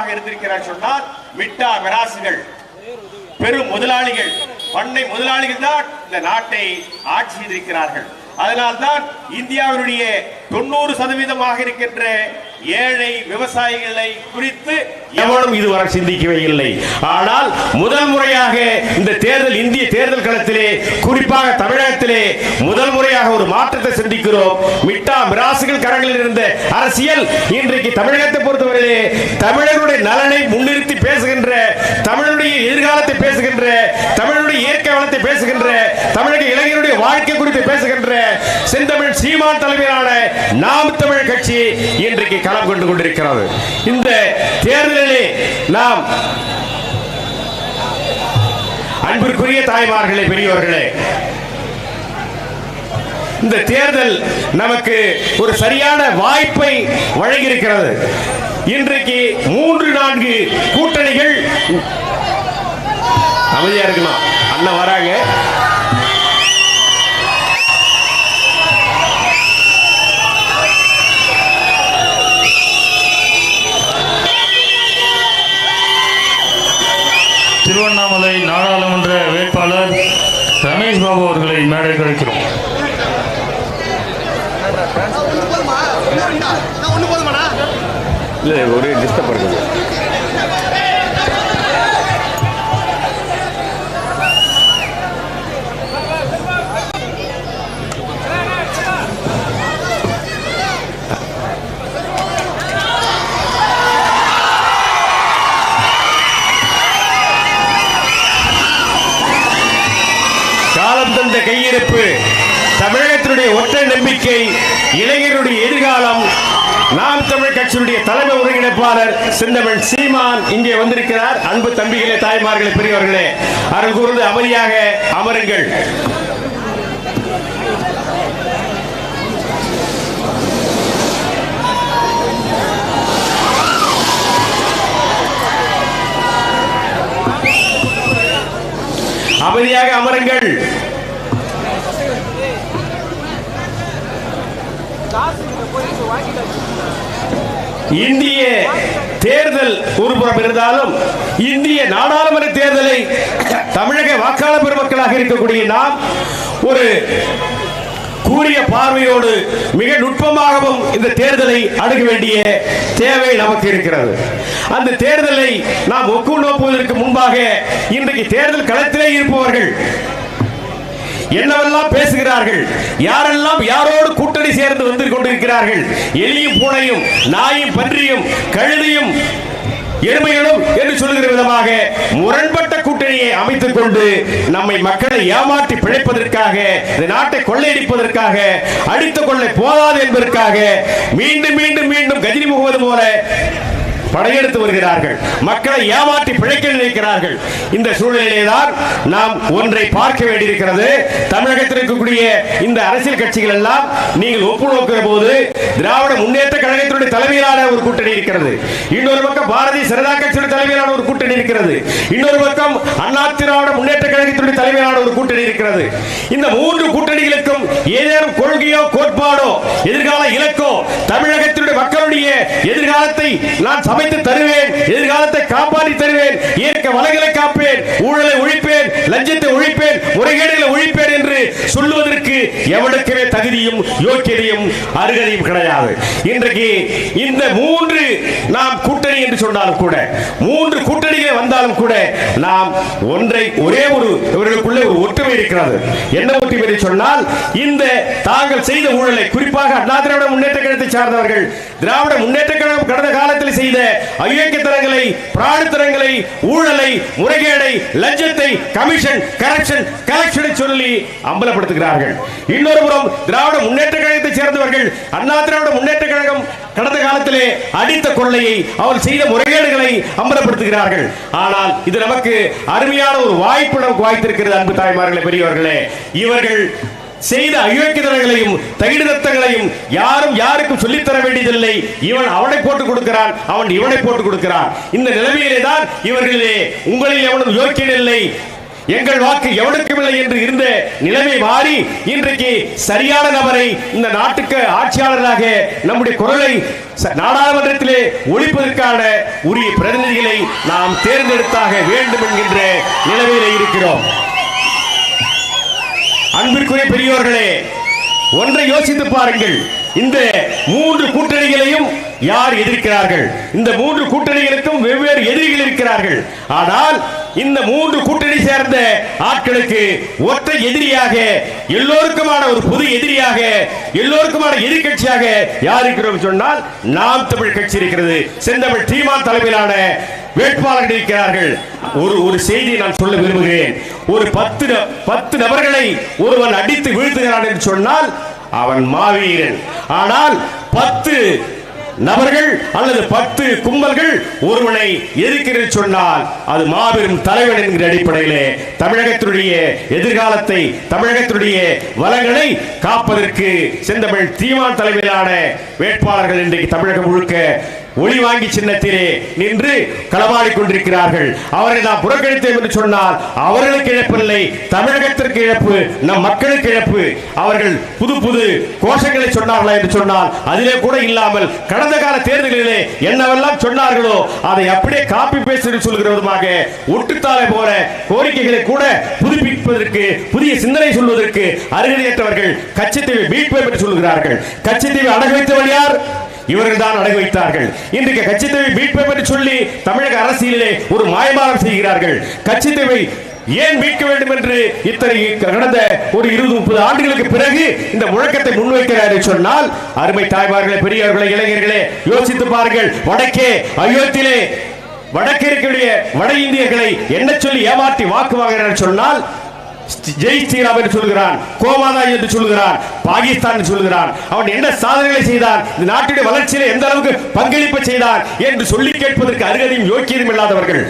இருந்திருக்கிறார் சொன்னால் மிட்டா மிராசுகள் பெரும் முதலாளிகள் பண்ணை முதலாளிகள் தான் இந்த நாட்டை ஆட்சி செய்திருக்கிறார்கள். அதனால்தான் இந்தியாவினுடைய தொண்ணூறு சதவீதமாக இருக்கின்ற ஏழை விவசாயிகளை குறித்து எவனும் இதுவரை சிந்திக்கவே இல்லை. ஆனால் முதல் முறையாக இந்த தேர்தல் இந்திய தேர்தல் குறிப்பாக தமிழகத்திலே முதல் முறையாக ஒரு மாற்றத்தை சிந்திக்கிறோம். மிட்டா மிராசுகள் கரங்களில் இருந்த அரசியல் இன்றைக்கு தமிழகத்தை பொறுத்தவரையிலே தமிழருடைய நலனை முன்னிறுத்தி பேசுகின்ற தமிழனுடைய எதிர்காலத்தை பேசுகின்ற தமிழனுடைய இயற்கை வளத்தை பேசுகின்ற தமிழக இளைஞருடைய வாழ்க்கை குறித்து பேசுகின்ற செந்தமிழ் சீமான் தலைமையிலான நாம் தமிழ் கட்சி இன்றைக்கு களம் கொண்டு கொண்டிருக்கிறது. இந்த தேர்தலிலே நாம் அன்பிற்குரிய தாய்மார்களே பெரியவர்களே இந்த தேர்தல் நமக்கு ஒரு சரியான வாய்ப்பை வழங்கியிருக்கிறது. இன்றைக்கு மூன்று நான்கு கூட்டணிகள் அமைதியா இருக்கணும். அண்ணன் வராங்க. திருவண்ணாமலை நாடாளுமன்ற வேட்பாளர் ரமேஷ் பாபு அவர்களை மேடைக்கு அழைக்கிறோம் இல்ல ஒரே டிஸ்டர்ப் இருக்குது. காலம் தந்த கையிருப்பு தமிழகத்தினுடைய ஒற்றை நம்பிக்கை இளைஞருடைய எதிர்காலம் நாம் தமிழ் கட்சியினுடைய தலைமை ஒருங்கிணைப்பாளர் செந்தமிழ் சீமான் இங்கே வந்திருக்கிறார். அன்பு தம்பிகளே தாய்மார்களே பெரியவர்களே அருள் கூர்ந்து அமைதியாக அமருங்கள். அமைதியாக அமருங்கள். இந்திய தேர்தல் ஒருபுறம் இருந்தாலும் இந்திய நாடாளுமன்ற தேர்தலை தமிழக வாக்காளர் பெருமக்களாக இருக்கக்கூடிய நாம் ஒரு கூறிய பார்வையோடு மிக நுட்பமாகவும் இந்த தேர்தலை அணுக வேண்டிய தேவை நமக்கு இருக்கிறது. அந்த தேர்தலை நாம் ஒக்கு நோக்குவதற்கு முன்பாக இன்றைக்கு தேர்தல் களத்திலே இருப்பவர்கள் என்னவெல்லாம் பேசுகிறார்கள்? யாரெல்லாம் யாரோடு கூட்டணி சேர்ந்து வந்து கொண்டிருக்கிறார்கள்? எலியும் பூனையும் நாயும் பன்றியும் கழுதையும் எருமைகளும் என்று சொல்லுகிற விதமாக முரண்பட்ட கூட்டணியை அமைத்துக் கொண்டு நம்மை மக்களை ஏமாற்றி பிழைப்பதற்காக இந்த நாட்டை கொள்ளையடிப்பதற்காக அடித்துக் கொள்ள போதாது என்பதற்காக மீண்டும் மீண்டும் மீண்டும் கஜினி முகமது போல படையெடுத்து வருகிறார்கள். மக்களை ஏமாற்றி பிழைக்க நினைக்கிறார்கள். இந்த சூழ்நிலையிலே தான் நாம் ஒன்றை பார்க்க வேண்டியிருக்கிறது. தமிழகத்தில் இருக்கக்கூடிய இந்த அரசியல் கட்சிகள் எல்லாம் நீங்கள் ஒப்புநோக்கிற போது திராவிட முன்னேற்ற கழகத்தினுடைய தலைமையிலான ஒரு கூட்டணி இருக்கிறது. இன்னொரு பக்கம் பாரதிய ஜனதா கட்சியுடைய தலைமையிலான ஒரு கூட்டணி இருக்கிறது. இன்னொரு பக்கம் அண்ணா திராவிட முன்னேற்ற கழகத்தினுடைய தலைமையிலான ஒரு கூட்டணி இருக்கிறது. இந்த மூன்று கூட்டணிகளுக்கும் ஏதேனும் கொள்கையோ கோட்பாடோ எதிர்கால இலக்கோ தமிழகத்தினுடைய மக்களுடைய எதிர்காலத்தை நான் சபை அமைத்து தருவேன். எதிர்காலத்தை காப்பாற்றி தருவேன். இயற்கை வளங்களை காப்பேன். ஊழலை ஒழிப்பேன். லஞ்சத்தை ஒழிப்பேன். முறைகேடுகளை ஒழிப்பேன் என்று சொல்லுவதற்கு எவனுக்குமே தகுதியும் யோக்கியதையும் அருகதையும் கிடையாது. இன்றைக்கு இந்த மூன்று நாம் கூட்டணி என்று சொன்னாலும் கூட மூன்று கூட்டணிகள் வந்தாலும் கூட நாம் ஒன்றை ஒரே ஒரு இவர்களுக்குள்ளே ஒரு ஒற்றுமை இருக்கிறது. என்ன ஒற்றுமை சொன்னால் இந்த தாங்கள் செய்த ஊழலை குறிப்பாக அண்ணா திராவிட முன்னேற்ற கழகத்தை சார்ந்தவர்கள் திராவிட முன்னேற்ற கழகம் கடந்த காலத்தில் செய்த அயோக்கியத்தனங்களை பிராடுத்தனங்களை ஊழலை முறைகேடை லஞ்சத்தை கமிஷன் கரப்ஷன் கலெக்ஷனை சொல்லி அம்பலப்படுத்துகிறார்கள். இன்னொரு புறம் திராவிட முன்னேற்ற கழகத்தை சேர்ந்தவர்கள் அண்ணா திராவிட முன்னேற்ற கழகம் கடந்த காலத்திலே அடித்த கொள்ளையை அவர் செய்த முறைகேடுகளை அம்பலப்படுத்துகிறார்கள். ஆனால் இது நமக்கு அருமையான ஒரு வாய்ப்பு நமக்கு வாய்த்திருக்கிறது அன்பு தாய்மார்களே பெரியவர்களே இவர்கள் செய்த அயோக்கியதனங்களையும் தகிடுதத்தங்களையும் யாரும் யாருக்கும் சொல்லித்தர வேண்டியதில்லை. இவன் அவனை போட்டு கொடுக்கிறான் அவன் இவனை போட்டு கொடுக்கிறான். இந்த நிலைமையிலே தான் இவர்களிலே உங்களில் எவனும் யோக்கியன் இல்லை. எங்கள் வாக்கு எவனுக்கும் இல்லை என்று இருந்த நிலைமை மாறி இன்றைக்கு சரியான நபரை இந்த நாட்டுக்கு ஆட்சியாளராக நம்முடைய குரலை ச- நாடாளுமன்றத்திலே ஒழிப்பதற்கான உரிய பிரதிநிதிகளை நாம் தேர்ந்தெடுத்தாக வேண்டும் என்கின்ற நிலைமையிலே இருக்கிறோம். அன்பிற்குரிய பெரியோர்களே ஒன்றை யோசித்து பாருங்கள். இந்த மூன்று கூட்டணிகளையும் யார் எதிர்க்கிறார்கள்? இந்த மூன்று கூட்டணிகளுக்கும் வெவ்வேறு எதிரிகள் இருக்கிறார்கள். ஆனால் இந்த மூன்று கூட்டணி சேர்ந்த ஆட்களுக்கு ஒற்றை எதிரியாக எல்லோருக்குமான ஒரு பொது எதிரியாக எல்லோருக்குமான எதிர்கட்சியாக யார் இருக்கிறோம் சொன்னால் நாம் தமிழ் கட்சி இருக்கிறது. செந்தமிழ் தீமான் தலைமையிலான வேட்பாளர்கள் இருக்கிறார்கள். ஒரு ஒரு செய்தியை நான் சொல்ல விரும்புகிறேன். ஒரு பத்து ந- பத்து நபர்களை ஒருவன் அடித்து வீழ்த்துகிறான் என்று சொன்னால் அவன் மாவீரன். ஆனால் பத்து நபர்கள் அல்லது பத்து கும்பல்கள் ஒருவனை எதிர்க்கிறேன் சொன்னால் அது மாபெரும் தலைவன் என்கிற அடிப்படையிலே தமிழகத்தினுடைய எதிர்காலத்தை தமிழகத்தினுடைய வளங்களை காப்பதற்கு செந்தமிழ் தீமான் தலைமையிலான வேட்பாளர்கள் இன்றைக்கு தமிழகம் முழுக்க ஒளி வாங்கி சின்னத்திலே நின்று களமாடி கொண்டிருக்கிறார்கள். அவரை நாம் புறக்கணித்தோம் என்று சொன்னால் அவர்களுக்கு இழப்பில்லை தமிழகத்திற்கு இழப்பு நம் மக்களுக்கு இழப்பு. அவர்கள் புது புது கோஷங்களை சொன்னார்களா என்று சொன்னால் அதிலே கூட இல்லாமல் கடந்த கால தேர்தலிலே என்னவெல்லாம் சொன்னார்களோ அதை அப்படியே காப்பி பேஸ்ட் என்று சொல்கிற விதமாக போல கோரிக்கைகளை கூட புதுப்பிப்பதற்கு புதிய சிந்தனை சொல்வதற்கு அருகதையற்றவர்கள் கச்சத்தீவை மீட்போம் என்று சொல்கிறார்கள் கச்சத்தீவை அடகு வைத்தவர் யார்? இவர்கள் தான் அடகு வைத்தார்கள் இன்றைக்கு கட்சித்தேவை மீட்பை பற்றி சொல்லி தமிழக அரசியலிலே ஒரு மாயமாரம் செய்கிறார்கள். கட்சித்தேவை ஏன் மீட்க வேண்டும் என்று இத்தனை கடந்த ஒரு இருபது முப்பது ஆண்டுகளுக்கு பிறகு இந்த முழக்கத்தை முன்வைக்கிறார் சொன்னால் அருமை தாய்மார்களே பெரியவர்களே இளைஞர்களே யோசித்து பாருங்கள். வடக்கே அயோத்தியிலே வடக்கே இருக்கக்கூடிய வட இந்தியர்களை என்ன சொல்லி ஏமாற்றி வாக்கு வாங்குகிறார் சொன்னால் ஜெய் ஸ்ரீராம் என்று சொல்கிறான் கோமாதா என்று சொல்கிறான் பாகிஸ்தான் என்று சொல்கிறான் அவன் என்ன சாதனைகளை செய்தான்? இந்த நாட்டுடைய வளர்ச்சியில எந்த அளவுக்கு பங்களிப்பு செய்தான்? என்று சொல்லி கேட்பதற்கு அருகதையும் யோக்கியதும் இல்லாதவர்கள்.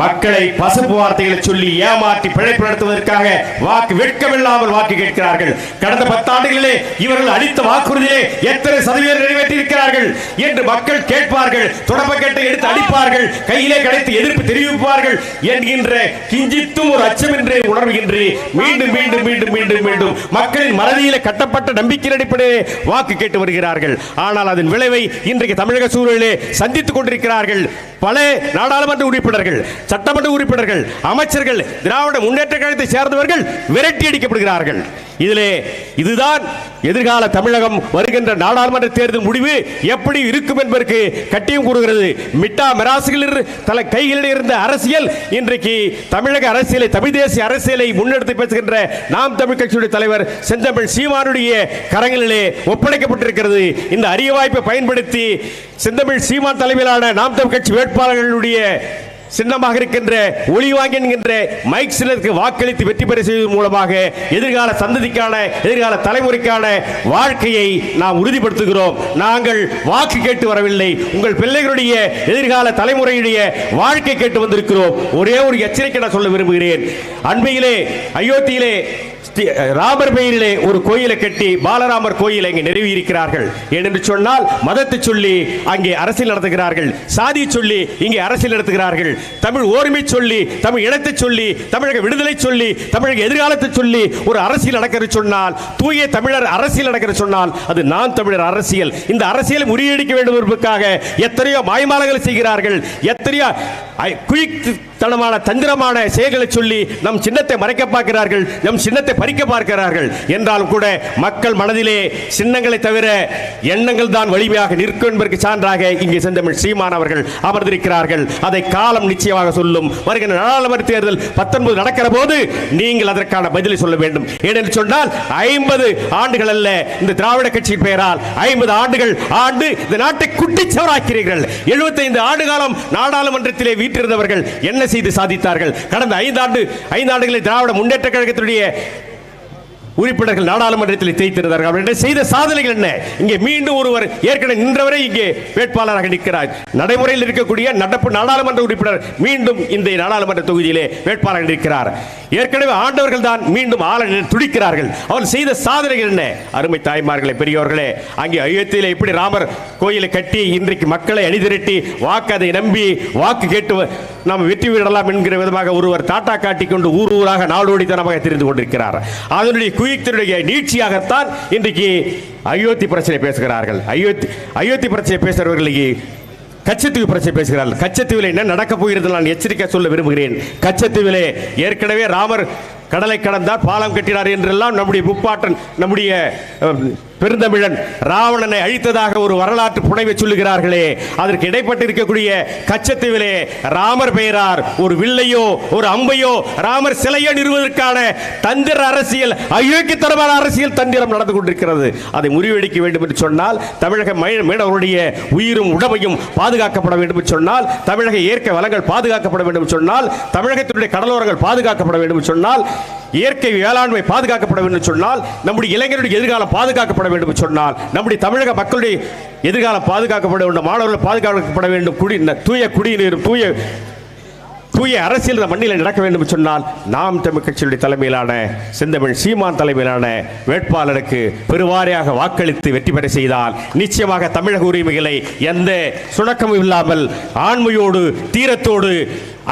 மக்களை பசுப்பு வார்த்தைகளை சொல்லி ஏமாற்றி பிழைப்பு நடத்துவதற்காக வாக்கு வெட்கமில்லாமல் வாக்கு கேட்கிறார்கள். கடந்த பத்தாண்டுகளிலே இவர்கள் அளித்த வாக்குறுதியிலே எத்தனை சதவீதம் நிறைவேற்றியிருக்கிறார்கள் என்று மக்கள் கேட்பார்கள். தொடப்பக்கட்டை எடுத்து அடிப்பார்கள். கையிலே கிடைத்து எதிர்ப்பு தெரிவிப்பார்கள் என்கின்ற கிஞ்சித்தும் ஒரு அச்சமின்றே உணர்வுகின்றி மீண்டும் மீண்டும் மீண்டும் மீண்டும் மீண்டும் மக்களின் மனதிலே கட்டப்பட்ட நம்பிக்கை அடிப்படையே வாக்கு கேட்டு வருகிறார்கள். ஆனால் அதன் விளைவை இன்றைக்கு தமிழக சூழலிலே சந்தித்துக் கொண்டிருக்கிறார்கள் பல நாடாளுமன்ற உறுப்பினர்கள். சட்டமன்ற உறுப்பினர்கள் அமைச்சர்கள் திராவிட முன்னேற்ற கழகத்தை சேர்ந்தவர்கள் விரட்டி அடிக்கப்படுகிறார்கள் இதிலே இதுதான் எதிர்கால தமிழகம் வருகின்ற நாடாளுமன்ற தேர்தல் முடிவு எப்படி இருக்கும் என்பதற்கு கட்டியம் கூறுகிறது. மிட்டா மிராசுகளில் தலை கைகளில் இருந்த அரசியல் இன்றைக்கு தமிழக அரசியலை தமிழ் தேசிய அரசியலை முன்னெடுத்து பேசுகின்ற நாம் தமிழ் கட்சியுடைய தலைவர் செந்தமிழ் சீமானுடைய கரங்களிலே ஒப்படைக்கப்பட்டிருக்கிறது. இந்த அரிய வாய்ப்பை பயன்படுத்தி செந்தமிழ் சீமான் தலைமையிலான நாம் தமிழ் கட்சி வேட்பாளர்களுடைய சின்னமாக இருக்கின்ற ஒளி வாங்கி என்கின்ற மைக் சின்னத்துக்கு வாக்களித்து வெற்றி பெற செய்வதன் மூலமாக எதிர்கால சந்ததிக்கான எதிர்கால தலைமுறைக்கான வாழ்க்கையை நாம் உறுதிப்படுத்துகிறோம். நாங்கள் வாக்கு கேட்டு வரவில்லை. உங்கள் பிள்ளைகளுடைய எதிர்கால தலைமுறையுடைய வாழ்க்கை கேட்டு வந்திருக்கிறோம். ஒரே ஒரு எச்சரிக்கை நான் சொல்ல விரும்புகிறேன். அண்மையிலே அயோத்தியிலே ஸ்ரீ- ராமர் பெயரிலே ஒரு கோயிலை கட்டி பாலராமர் கோயிலை இங்கே நிறுவி இருக்கிறார்கள் ஏனென்று சொன்னால் மதத்தை சொல்லி அங்கே அரசியல் நடத்துகிறார்கள். சாதி சொல்லி இங்கே அரசியல் நடத்துகிறார்கள். தமிழ் ஓர்மை சொல்லி தமிழ் இனத்தை சொல்லி தமிழக விடுதலை சொல்லி தமிழக எதிர்காலத்தை சொல்லி ஒரு அரசியல் நடக்கிறது சொன்னால் தூய தமிழர் அரசியல் நடக்கிறது சொன்னால் அது நான் தமிழர் அரசியல். இந்த அரசியலை முறியடிக்க வேண்டும் என்பதற்காக எத்தனையோ மாய்மாலங்களை செய்கிறார்கள். எத்தனையோ ஐ- தனமான தந்திரமான செயல்களை சொல்லி நம் சின்னத்தை மறைக்க பார்க்கிறார்கள் நம் சின்னத்தை பறிக்க பார்க்கிறார்கள். என்றாலும் கூட மக்கள் மனதிலே சின்னங்களை தவிர எண்ணங்கள் தான் வலிமையாக நிற்கும் என்பதற்கு சான்றாக இங்கே செந்தமிழ் சீமான் அவர்கள் அமர்ந்திருக்கிறார்கள். அதை காலம் நிச்சயமாக சொல்லும். வருகின்ற நாடாளுமன்ற தேர்தல் பத்தொன்பது நடக்கிற போது நீங்கள் அதற்கான பதிலை சொல்ல வேண்டும். ஏனென்று சொன்னால் ஐம்பது ஆண்டுகள் அல்ல. இந்த திராவிட கட்சியின் பெயரால் ஐம்பது ஆண்டுகள் ஆண்டு இந்த நாட்டை குட்டிச்சவராக்கிறீர்கள் 75 ஆண்டு காலம் நாடாளுமன்றத்திலே வீற்றிருந்தவர்கள் என்ன செய்து சாதித்தார்கள். கடந்த ஐந்தாண்டு ஐந்தாண்டுகளில் திராவிட முன்னேற்ற கழகத்தினுடைய உறுப்பினர்கள் நாடாளுமன்றத்தில் தேய்த்திருந்தார்கள் அவர்கள் செய்த சாதனைகள் என்ன? இங்கே மீண்டும் ஒருவர் ஏற்கனவே நின்றவரை இங்கே வேட்பாளராக நிற்கிறார். நடைமுறையில் இருக்கக்கூடிய நடப்பு நாடாளுமன்ற உறுப்பினர் மீண்டும் இந்த நாடாளுமன்ற தொகுதியிலே வேட்பாளராக நிற்கிறார். ஏற்கனவே ஆண்டவர்கள் தான் மீண்டும் ஆள துடிக்கிறார்கள். அவர் செய்த சாதனைகள் என்ன? அருமை தாய்மார்களே பெரியோர்களே அங்கே அயோத்தியில் எப்படி ராமர் கோயிலை கட்டி இன்றைக்கு மக்களை அணிதிரட்டி வாக்கு அதை நம்பி வாக்கு கேட்டு நாம் வெற்றி விடலாம் என்கிற விதமாக ஒருவர் டாட்டா காட்டிக் கொண்டு ஊர் ஊராக நாடோடித்தனமாக தெரிந்து கொண்டிருக்கிறார். அதனுடைய குயிக்தனுடைய நீட்சியாகத்தான் இன்றைக்கு அயோத்தி பிரச்சனை பேசுகிறார்கள். அயோத்தி அயோத்தி பிரச்சனை பேசுகிறவர்களுக்கு கச்சத்தீவு பிரச்சனை பேசுகிறார்கள். கச்சத்தீவில் என்ன நடக்கப் போகிறது நான் எச்சரிக்கை சொல்ல விரும்புகிறேன். கச்சத்தீவிலே ஏற்கனவே ராமர் கடலை கடந்தார் பாலம் கட்டினார் என்றெல்லாம் நம்முடைய முப்பாட்டன் நம்முடைய பெருந்தமிழன் ராவணனை அழித்ததாக ஒரு வரலாற்று புனைவை சொல்லுகிறார்களே. அதற்கு இடைப்பட்டு இருக்கக்கூடிய கச்சத்தீவிலே ராமர் பெயரார் ஒரு வில்லையோ ஒரு அம்பையோ ராமர் சிலையோ நிறுவதற்கான தந்திர அரசியல் அயோக்கியத்தனமான அரசியல் தந்திரம் நடந்து கொண்டிருக்கிறது. அதை முறியடிக்க வேண்டும் என்று சொன்னால் தமிழக மீனவருடைய உயிரும் உடமையும் பாதுகாக்கப்பட வேண்டும் என்று சொன்னால் தமிழக இயற்கை வளங்கள் பாதுகாக்கப்பட வேண்டும் சொன்னால் தமிழகத்தினுடைய கடலோரங்கள் பாதுகாக்கப்பட வேண்டும் சொன்னால் இயற்கை வேளாண்மை பாதுகாக்கப்பட வேண்டும் சொன்னால் நம்முடைய இளைஞருடைய எதிர்காலம் பாதுகாக்கப்பட வேண்டும் சொன்னால் நம்முடைய தமிழக மக்களுடைய எதிர்காலம் பாதுகாக்கப்பட வேண்டும் மாணவர்கள் பாதுகாக்கப்பட வேண்டும் குடி தூய குடிநீர் தூய தூய அரசியல் இந்த மண்ணில் நடக்க வேண்டும் சொன்னால் நாம் தமிழ் கட்சியுடைய தலைமையிலான செந்தமிழ் சீமான் தலைமையிலான வேட்பாளருக்கு பெருவாரியாக வாக்களித்து வெற்றி பெற செய்தால் நிச்சயமாக தமிழக உரிமைகளை எந்த சுணக்கமும் இல்லாமல் ஆண்மையோடு தீரத்தோடு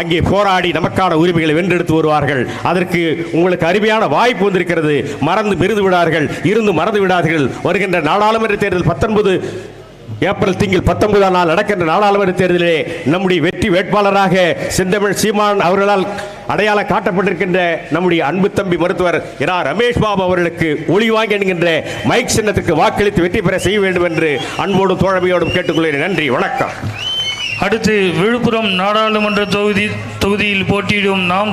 அங்கே போராடி நமக்கான உரிமைகளை வென்றெடுத்து வருவார்கள். அதற்கு உங்களுக்கு அருமையான வாய்ப்பு வந்திருக்கிறது. மறந்து மிருது விடார்கள் இருந்து மறந்து விடாதீர்கள். வருகின்ற நாடாளுமன்ற தேர்தல் பத்தொன்பது ஏப்ரல் திங்கள் பத்தொன்பதாம் நாள் நடக்கின்ற நாடாளுமன்ற தேர்தலிலே நம்முடைய வெற்றி வேட்பாளராக செந்தமிழ் சீமான் அவர்களால் அடையாளம் காட்டப்பட்டிருக்கின்ற நம்முடைய அன்பு தம்பி மருத்துவர் இரா ரமேஷ் பாபு அவர்களுக்கு ஒளி வாங்கி என்கின்ற மைக் சின்னத்துக்கு வாக்களித்து வெற்றி பெற செய்ய வேண்டும் என்று அன்போடும் தோழமையோடும் கேட்டுக்கொள்கிறேன். நன்றி வணக்கம். அடுத்து விழுப்புரம் நாடாளுமன்ற தொகுதி தொகுதியில் போட்டியிடும் நாம்